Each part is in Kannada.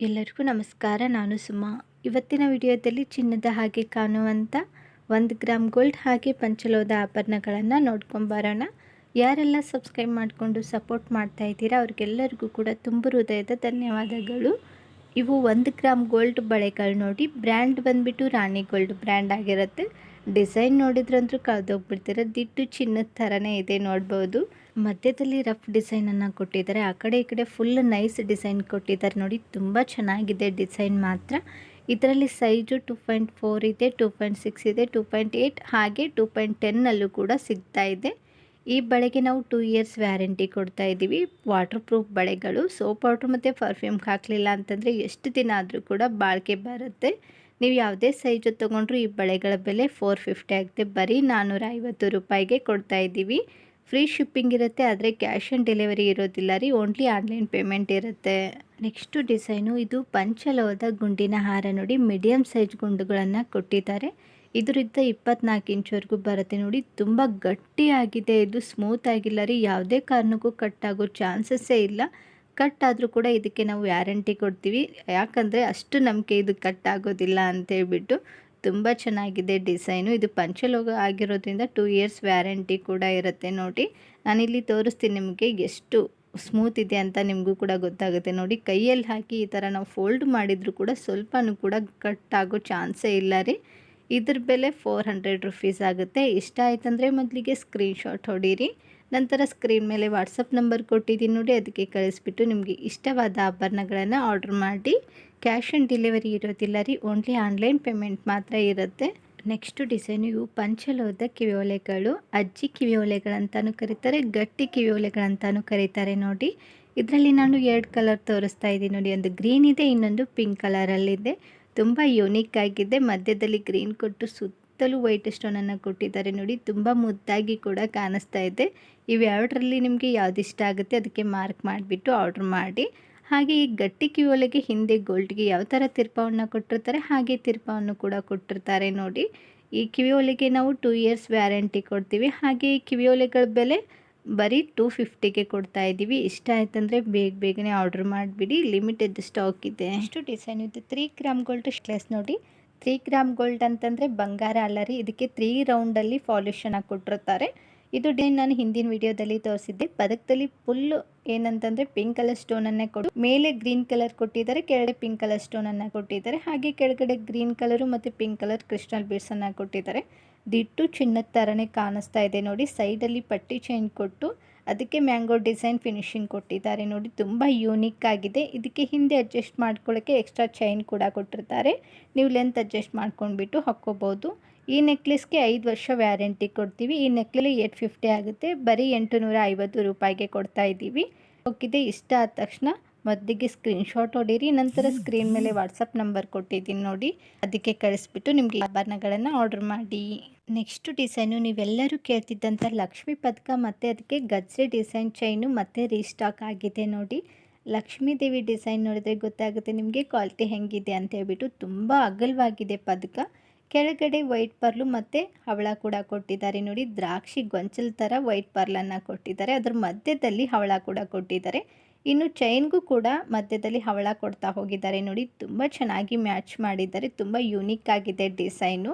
ಎಲ್ಲರಿಗೂ ನಮಸ್ಕಾರ, ನಾನು ಸುಮಾ. ಇವತ್ತಿನ ವಿಡಿಯೋದಲ್ಲಿ ಚಿನ್ನದ ಹಾಗೆ ಕಾಣುವಂಥ ಒಂದು ಗ್ರಾಮ್ ಗೋಲ್ಡ್ ಹಾಗೆ ಪಂಚಲೋದ ಆಭರಣಗಳನ್ನು ನೋಡ್ಕೊಂಬರೋಣ ಯಾರೆಲ್ಲ ಸಬ್ಸ್ಕ್ರೈಬ್ ಮಾಡಿಕೊಂಡು ಸಪೋರ್ಟ್ ಮಾಡ್ತಾ ಇದ್ದೀರಾ, ಅವ್ರಿಗೆಲ್ಲರಿಗೂ ಕೂಡ ತುಂಬ ಹೃದಯದ ಧನ್ಯವಾದಗಳು. ಇವು ಒಂದು ಗ್ರಾಮ್ ಗೋಲ್ಡ್ ಬಳೆಗಳು ನೋಡಿ, ಬ್ರ್ಯಾಂಡ್ ಬಂದುಬಿಟ್ಟು ರಾಣಿ ಗೋಲ್ಡ್ ಬ್ರ್ಯಾಂಡ್ ಆಗಿರುತ್ತೆ. ಡಿಸೈನ್ ನೋಡಿದ್ರಂತೂ ಕಳೆದೋಗ್ಬಿಡ್ತೀರ, ದಿಟ್ಟು ಚಿನ್ನದ ಥರನೇ ಇದೆ ನೋಡ್ಬೋದು. ಮಧ್ಯದಲ್ಲಿ ರಫ್ ಡಿಸೈನನ್ನು ಕೊಟ್ಟಿದ್ದಾರೆ. ಆ ಕಡೆ ಈ ಕಡೆ ಫುಲ್ ನೈಸ್ ಡಿಸೈನ್ ಕೊಟ್ಟಿದ್ದಾರೆ ನೋಡಿ, ತುಂಬ ಚೆನ್ನಾಗಿದೆ ಡಿಸೈನ್ ಮಾತ್ರ. ಇದರಲ್ಲಿ ಸೈಜು ಟೂ ಪಾಯಿಂಟ್ ಫೋರ್ ಇದೆ, ಟೂ ಪಾಯಿಂಟ್ ಸಿಕ್ಸ್ ಇದೆ, ಟೂ ಪಾಯಿಂಟ್ ಏಯ್ಟ್ ಹಾಗೆ ಟೂ ಪಾಯಿಂಟ್ ಟೆನ್ನಲ್ಲೂ ಕೂಡ ಸಿಗ್ತಾ ಇದೆ. ಈ ಬಳೆಗೆ ನಾವು ಟೂ ಇಯರ್ಸ್ ವ್ಯಾರಂಟಿ ಕೊಡ್ತಾ ಇದ್ದೀವಿ. ವಾಟರ್ ಪ್ರೂಫ್ ಬಳೆಗಳು ಸೋಪ್ ವಾಟ್ರ್ ಮತ್ತು ಪರ್ಫ್ಯೂಮ್ ಹಾಕಲಿಲ್ಲ ಅಂತಂದರೆ ಎಷ್ಟು ದಿನ ಆದರೂ ಕೂಡ ಬಾಳಿಕೆ ಬರುತ್ತೆ. ನೀವು ಯಾವುದೇ ಸೈಜು ತೊಗೊಂಡ್ರು ಈ ಬಳೆಗಳ ಬೆಲೆ ಫೋರ್ ಫಿಫ್ಟಿ ಆಗುತ್ತೆ. ಬರೀ ನಾನ್ನೂರ ಐವತ್ತು ರೂಪಾಯಿಗೆ ಕೊಡ್ತಾ ಇದ್ದೀವಿ. ಫ್ರೀ ಶಿಪ್ಪಿಂಗ್ ಇರುತ್ತೆ, ಆದರೆ ಕ್ಯಾಶ್ ಆನ್ ಡೆಲಿವರಿ ಇರೋದಿಲ್ಲ ರೀ. ಓನ್ಲಿ ಆನ್ಲೈನ್ ಪೇಮೆಂಟ್ ಇರುತ್ತೆ. ನೆಕ್ಸ್ಟು ಡಿಸೈನು ಇದು ಪಂಚಲೋದ ಗುಂಡಿನ ಹಾರ ನೋಡಿ ಮೀಡಿಯಮ್ ಸೈಜ್ ಗುಂಡುಗಳನ್ನು ಕೊಟ್ಟಿದ್ದಾರೆ. ಇದರಿಂದ ಇಪ್ಪತ್ನಾಲ್ಕು ಇಂಚ್ವರೆಗೂ ಬರುತ್ತೆ ನೋಡಿ ತುಂಬ ಗಟ್ಟಿಯಾಗಿದೆ. ಇದು ಸ್ಮೂತ್ ಆಗಿಲ್ಲ ರೀ. ಯಾವುದೇ ಕಾರಣಕ್ಕೂ ಕಟ್ ಆಗೋ ಚಾನ್ಸಸ್ಸೇ ಇಲ್ಲ. ಕಟ್ ಆದರೂ ಕೂಡ ಇದಕ್ಕೆ ನಾವು ವ್ಯಾರಂಟಿ ಕೊಡ್ತೀವಿ. ಯಾಕಂದರೆ ಅಷ್ಟು ನಂಬಿಕೆ ಇದು ಕಟ್ ಆಗೋದಿಲ್ಲ ಅಂತೇಳ್ಬಿಟ್ಟು ತುಂಬ ಚೆನ್ನಾಗಿದೆ ಡಿಸೈನು ಇದು ಪಂಚಲೋಗ ಆಗಿರೋದ್ರಿಂದ ಟೂ ಇಯರ್ಸ್ ವ್ಯಾರಂಟಿ ಕೂಡ ಇರುತ್ತೆ ನೋಡಿ. ನಾನಿಲ್ಲಿ ತೋರಿಸ್ತೀನಿ ನಿಮಗೆ ಎಷ್ಟು ಸ್ಮೂತ್ ಇದೆ ಅಂತ ನಿಮಗೂ ಕೂಡ ಗೊತ್ತಾಗುತ್ತೆ ನೋಡಿ. ಕೈಯಲ್ಲಿ ಹಾಕಿ ಈ ಥರ ನಾವು ಫೋಲ್ಡ್ ಮಾಡಿದರೂ ಕೂಡ ಸ್ವಲ್ಪನೂ ಕೂಡ ಕಟ್ ಆಗೋ ಚಾನ್ಸೇ ಇಲ್ಲ ರೀ. ಇದ್ರ ಬೆಲೆ ಫೋರ್ ಹಂಡ್ರೆಡ್ ರುಪೀಸ್ ಆಗುತ್ತೆ. ಇಷ್ಟ ಆಯ್ತಂದರೆ ಮೊದಲಿಗೆ ಸ್ಕ್ರೀನ್ಶಾಟ್ ಹೊಡೀರಿ. ನಂತರ ಸ್ಕ್ರೀನ್ ಮೇಲೆ ವಾಟ್ಸಪ್ ನಂಬರ್ ಕೊಟ್ಟಿದ್ದೀನಿ ನೋಡಿ, ಅದಕ್ಕೆ ಕಳಿಸ್ಬಿಟ್ಟು ನಿಮಗೆ ಇಷ್ಟವಾದ ಆಭರಣಗಳನ್ನು ಆರ್ಡ್ರ್ ಮಾಡಿ. ಕ್ಯಾಶ್ ಆನ್ ಡೆಲಿವರಿ ಇರೋದಿಲ್ಲ ರೀ ಓನ್ಲಿ ಆನ್ಲೈನ್ ಪೇಮೆಂಟ್ ಮಾತ್ರ ಇರುತ್ತೆ. ನೆಕ್ಸ್ಟ್ ಡಿಸೈನ್ ಇವು ಪಂಚಲೋದ ಕಿವಿಯೋಲೆಗಳು. ಅಜ್ಜಿ ಕಿವಿಯೋಲೆಗಳಂತಲೂ ಕರೀತಾರೆ, ಗಟ್ಟಿ ಕಿವಿಯೋಲೆಗಳಂತಲೂ ಕರೀತಾರೆ ನೋಡಿ. ಇದರಲ್ಲಿ ನಾನು ಎರಡು ಕಲರ್ ತೋರಿಸ್ತಾ ಇದ್ದೀನಿ ನೋಡಿ, ಒಂದು ಗ್ರೀನ್ ಇದೆ, ಇನ್ನೊಂದು ಪಿಂಕ್ ಕಲರಲ್ಲಿದೆ ತುಂಬ ಯೂನಿಕ್ ಆಗಿದೆ. ಮಧ್ಯದಲ್ಲಿ ಗ್ರೀನ್ ಕೊಟ್ಟು ಸುತ್ತಲೂ ವೈಟ್ ಸ್ಟೋನನ್ನು ಕೊಟ್ಟಿದ್ದಾರೆ. ನೋಡಿ, ತುಂಬ ಮುದ್ದಾಗಿ ಕೂಡ ಕಾಣಿಸ್ತಾ ಇದೆ. ಇವೆರಡರಲ್ಲಿ ನಿಮಗೆ ಯಾವ್ದು ಇಷ್ಟ ಆಗುತ್ತೆ ಅದಕ್ಕೆ ಮಾರ್ಕ್ ಮಾಡಿಬಿಟ್ಟು ಆರ್ಡ್ರ್ ಮಾಡಿ. ಹಾಗೆ ಈ ಗಟ್ಟಿ ಕಿವಿಯೊಳಗೆ ಹಿಂದೆ ಗೋಲ್ಡ್ಗೆ ಯಾವ ಥರ ತಿರ್ಪವನ್ನು ಕೊಟ್ಟಿರ್ತಾರೆ, ಹಾಗೆ ತಿರ್ಪವನ್ನು ಕೂಡ ಕೊಟ್ಟಿರ್ತಾರೆ ನೋಡಿ. ಈ ಕಿವಿಯೊಲೆಗೆ ನಾವು ಟೂ ಇಯರ್ಸ್ ವ್ಯಾರಂಟಿ ಕೊಡ್ತೀವಿ. ಹಾಗೆ ಈ ಕಿವಿಯೊಲೆಗಳ ಬೆಲೆ ಬರೀ ಟೂ ಫಿಫ್ಟಿಗೆ ಕೊಡ್ತಾ ಇದ್ದೀವಿ ಇಷ್ಟ ಆಯ್ತಂದರೆ ಬೇಗ ಬೇಗನೆ ಆರ್ಡ್ರ್ ಮಾಡಿಬಿಡಿ. ಲಿಮಿಟೆಡ್ ಸ್ಟಾಕ್ ಇದೆ. ಎಷ್ಟು ಡಿಸೈನ್ ಇದೆ ತ್ರೀ ಗ್ರಾಮ್ ಗೋಲ್ಡ್ ಸ್ಟ್ಲೆಸ್ ನೋಡಿ. ತ್ರೀ ಗ್ರಾಮ್ ಗೋಲ್ಡ್ ಅಂತಂದರೆ ಬಂಗಾರ ಅಲ್ಲ ರೀ ಇದಕ್ಕೆ ತ್ರೀ ರೌಂಡಲ್ಲಿ ಫಾಲ್ಯೂಷನ್ ಆಗಿ ಕೊಟ್ಟಿರ್ತಾರೆ. ಇದು ಡಿಸೈನ್ ನಾನು ಹಿಂದಿನ ವಿಡಿಯೋದಲ್ಲಿ ತೋರಿಸಿದ್ದೆ. ಪದಕದಲ್ಲಿ ಫುಲ್ಲು ಏನಂತಂದ್ರೆ ಪಿಂಕ್ ಕಲರ್ ಸ್ಟೋನನ್ನೇ ಕೊಡು. ಮೇಲೆ ಗ್ರೀನ್ ಕಲರ್ ಕೊಟ್ಟಿದ್ದಾರೆ, ಕೆಳಗಡೆ ಪಿಂಕ್ ಕಲರ್ ಸ್ಟೋನನ್ನು ಕೊಟ್ಟಿದ್ದಾರೆ. ಹಾಗೆ ಕೆಳಗಡೆ ಗ್ರೀನ್ ಕಲರು ಮತ್ತು ಪಿಂಕ್ ಕಲರ್ ಕ್ರಿಸ್ಟಲ್ ಬೀಡ್ಸನ್ನು ಕೊಟ್ಟಿದ್ದಾರೆ. ದಿಟ್ಟು ಚಿನ್ನದ ಥರನೇ ಕಾಣಿಸ್ತಾ ಇದೆ ನೋಡಿ. ಸೈಡಲ್ಲಿ ಪಟ್ಟಿ ಚೈನ್ ಕೊಟ್ಟು ಅದಕ್ಕೆ ಮ್ಯಾಂಗೋ ಡಿಸೈನ್ ಫಿನಿಶಿಂಗ್ ಕೊಟ್ಟಿದ್ದಾರೆ ನೋಡಿ. ತುಂಬ ಯೂನಿಕ್ ಆಗಿದೆ. ಇದಕ್ಕೆ ಹಿಂದೆ ಅಡ್ಜಸ್ಟ್ ಮಾಡ್ಕೊಳ್ಳೋಕ್ಕೆ ಎಕ್ಸ್ಟ್ರಾ ಚೈನ್ ಕೂಡ ಕೊಟ್ಟಿರ್ತಾರೆ. ನೀವು ಲೆಂತ್ ಅಡ್ಜಸ್ಟ್ ಮಾಡ್ಕೊಂಡ್ಬಿಟ್ಟು ಹಾಕ್ಕೋಬೋದು. ಈ ನೆಕ್ಲೆಸ್ಗೆ ಐದು ವರ್ಷ ವ್ಯಾರಂಟಿ ಕೊಡ್ತೀವಿ. ಈ ನೆಕ್ಲೆಲಿ ಏಟ್ ಫಿಫ್ಟಿ ಆಗುತ್ತೆ. ಬರೀ ಎಂಟು ನೂರ ಐವತ್ತು ರೂಪಾಯಿಗೆ ಕೊಡ್ತಾ ಇದ್ದೀವಿ. ಹೋಗಿದೆ ಇಷ್ಟ ಆದ ತಕ್ಷಣ. ಮದ್ದಿಗೆ ಸ್ಕ್ರೀನ್ಶಾಟ್ ಹೊಡೀರಿ ನಂತರ ಸ್ಕ್ರೀನ್ ಮೇಲೆ ವಾಟ್ಸಪ್ ನಂಬರ್ ಕೊಟ್ಟಿದ್ದೀನಿ ನೋಡಿ. ಅದಕ್ಕೆ ಕಳಿಸ್ಬಿಟ್ಟು ನಿಮಗೆ ಆಭರಣಗಳನ್ನು ಆರ್ಡರ್ ಮಾಡಿ. ನೆಕ್ಸ್ಟ್ ಡಿಸೈನು ನೀವೆಲ್ಲರೂ ಕೇಳ್ತಿದ್ದಂಥ ಲಕ್ಷ್ಮಿ ಪದಕ ಮತ್ತು ಅದಕ್ಕೆ ಗಜ್ರೆ ಡಿಸೈನ್ ಚೈನು ಮತ್ತೆ ರೀಸ್ಟಾಕ್ ಆಗಿದೆ ನೋಡಿ. ಲಕ್ಷ್ಮೀ ದೇವಿ ಡಿಸೈನ್ ನೋಡಿದ್ರೆ ಗೊತ್ತಾಗುತ್ತೆ ನಿಮಗೆ ಕ್ವಾಲಿಟಿ ಹೆಂಗಿದೆ ಅಂತ ಹೇಳ್ಬಿಟ್ಟು ತುಂಬ ಅಗಲವಾಗಿದೆ ಪದಕ. ಕೆಳಗಡೆ ವೈಟ್ ಪರ್ಲು ಮತ್ತು ಹವಳ ಕೂಡ ಕೊಟ್ಟಿದ್ದಾರೆ ನೋಡಿ. ದ್ರಾಕ್ಷಿ ಗೊಂಚಲ್ ಥರ ವೈಟ್ ಪರ್ಲನ್ನು ಕೊಟ್ಟಿದ್ದಾರೆ. ಅದ್ರ ಮಧ್ಯದಲ್ಲಿ ಹವಳ ಕೂಡ ಕೊಟ್ಟಿದ್ದಾರೆ. ಇನ್ನು ಚೈನ್ಗೂ ಕೂಡ ಮಧ್ಯದಲ್ಲಿ ಹವಳ ಕೊಡ್ತಾ ಹೋಗಿದ್ದಾರೆ. ನೋಡಿ, ತುಂಬ ಚೆನ್ನಾಗಿ ಮ್ಯಾಚ್ ಮಾಡಿದ್ದಾರೆ. ತುಂಬ ಯೂನಿಕ್ ಆಗಿದೆ ಡಿಸೈನು.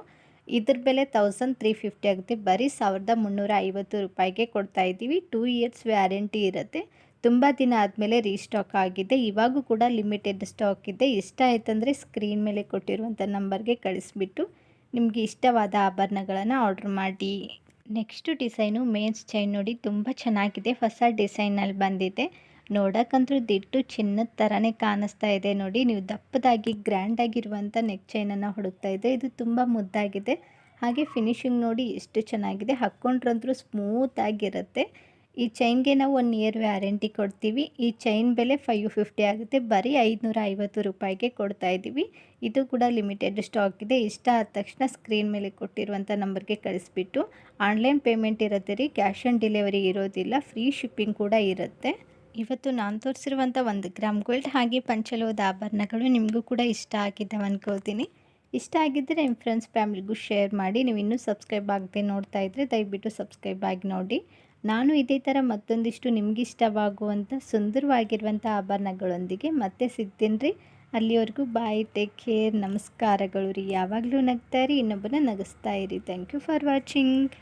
ಇದ್ರ ಬೆಲೆ ತೌಸಂಡ್ ತ್ರೀ ಫಿಫ್ಟಿ ಆಗುತ್ತೆ. ಬರೀ ಸಾವಿರದ ಮುನ್ನೂರ ಐವತ್ತು ರೂಪಾಯಿಗೆ ಕೊಡ್ತಾ ಇದ್ದೀವಿ. ಟೂ ಇಯರ್ಸ್ ವ್ಯಾರಂಟಿ ಇರುತ್ತೆ. ತುಂಬ ದಿನ ಆದಮೇಲೆ ರೀಸ್ಟಾಕ್ ಆಗಿದೆ. ಇವಾಗೂ ಕೂಡ ಲಿಮಿಟೆಡ್ ಸ್ಟಾಕ್ ಇದೆ. ಇಷ್ಟ ಆಯ್ತಂದರೆ ಸ್ಕ್ರೀನ್ ಮೇಲೆ ಕೊಟ್ಟಿರುವಂಥ ನಂಬರ್ಗೆ ಕಳಿಸ್ಬಿಟ್ಟು ನಿಮಗೆ ಇಷ್ಟವಾದ ಆಭರಣಗಳನ್ನು ಆರ್ಡ್ರ್ ಮಾಡಿ. ನೆಕ್ಸ್ಟು ಡಿಸೈನು ಮೇನ್ಸ್ ಚೈನ್ ನೋಡಿ, ತುಂಬ ಚೆನ್ನಾಗಿದೆ. ಹೊಸ ಡಿಸೈನಲ್ಲಿ ಬಂದಿದೆ. ನೋಡೋಕ್ಕಂದ್ರೂ ದಿಟ್ಟು ಚಿನ್ನದ ಥರನೇ ಕಾಣಿಸ್ತಾ ಇದೆ ನೋಡಿ. ನೀವು ದಪ್ಪದಾಗಿ ಗ್ರ್ಯಾಂಡಾಗಿರುವಂಥ ನೆಕ್ ಚೈನನ್ನು ಹುಡುಕ್ತಾ ಇದೆ ಇದು ತುಂಬ ಮುದ್ದಾಗಿದೆ. ಹಾಗೆ ಫಿನಿಶಿಂಗ್ ನೋಡಿ ಎಷ್ಟು ಚೆನ್ನಾಗಿದೆ. ಹಾಕ್ಕೊಂಡ್ರಂತೂ ಸ್ಮೂತಾಗಿರುತ್ತೆ ಈ ಚೈನ್ಗೆ ನಾವು ಒನ್ ಇಯರ್ ವ್ಯಾರಂಟಿ ಕೊಡ್ತೀವಿ. ಈ ಚೈನ್ ಬೆಲೆ ಫೈವ್ ಫಿಫ್ಟಿ ಆಗುತ್ತೆ. ಬರೀ ಐದುನೂರ ಐವತ್ತು ರೂಪಾಯಿಗೆ ಕೊಡ್ತಾ ಇದ್ದೀವಿ ಇದು ಕೂಡ ಲಿಮಿಟೆಡ್ ಸ್ಟಾಕ್ ಇದೆ. ಇಷ್ಟ ಆದ ತಕ್ಷಣ ಸ್ಕ್ರೀನ್ ಮೇಲೆ ಕೊಟ್ಟಿರುವಂಥ ನಂಬರ್ಗೆ ಕಳಿಸ್ಬಿಟ್ಟು ಆನ್ಲೈನ್ ಪೇಮೆಂಟ್ ಇರುತ್ತೆ ರೀ. ಕ್ಯಾಶ್ ಆನ್ ಡೆಲಿವರಿ ಇರೋದಿಲ್ಲ. ಫ್ರೀ ಶಿಪ್ಪಿಂಗ್ ಕೂಡ ಇರುತ್ತೆ. ಇವತ್ತು ನಾನು ತೋರಿಸಿರುವಂಥ ಒಂದು ಗ್ರಾಮ್ ಗೋಲ್ಡ್ ಹಾಗೆ ಪಂಚಲೋದ ಆಭರಣಗಳು ನಿಮಗೂ ಕೂಡ ಇಷ್ಟ ಆಗಿದ್ದಾವೆ ಅನ್ಕೋತೀನಿ ಇಷ್ಟ ಆಗಿದ್ದರೆ ನಿಮ್ಮ ಫ್ರೆಂಡ್ಸ್ ಫ್ಯಾಮಿಲಿಗೂ ಶೇರ್ ಮಾಡಿ. ನೀವು ಇನ್ನೂ ಸಬ್ಸ್ಕ್ರೈಬ್ ಆಗದೆ ನೋಡ್ತಾ ಇದ್ದರೆ ದಯವಿಟ್ಟು ಸಬ್ಸ್ಕ್ರೈಬ್ ಆಗಿ ನೋಡಿ. ನಾನು ಇದೇ ಥರ ಮತ್ತೊಂದಿಷ್ಟು ನಿಮಗಿಷ್ಟವಾಗುವಂಥ ಸುಂದರವಾಗಿರುವಂಥ ಆಭರಣಗಳೊಂದಿಗೆ ಮತ್ತೆ ಸಿಗ್ತೀನಿ ರೀ. ಅಲ್ಲಿವರೆಗೂ ಬಾಯ್ ಟೇಕ್ ಕೇರ್ ನಮಸ್ಕಾರಗಳು ರೀ. ಯಾವಾಗಲೂ ನಗ್ತಾ ಇರಿ ಇನ್ನೊಬ್ಬನ ನಗಿಸ್ತಾ ಇರಿ. Thank you for watching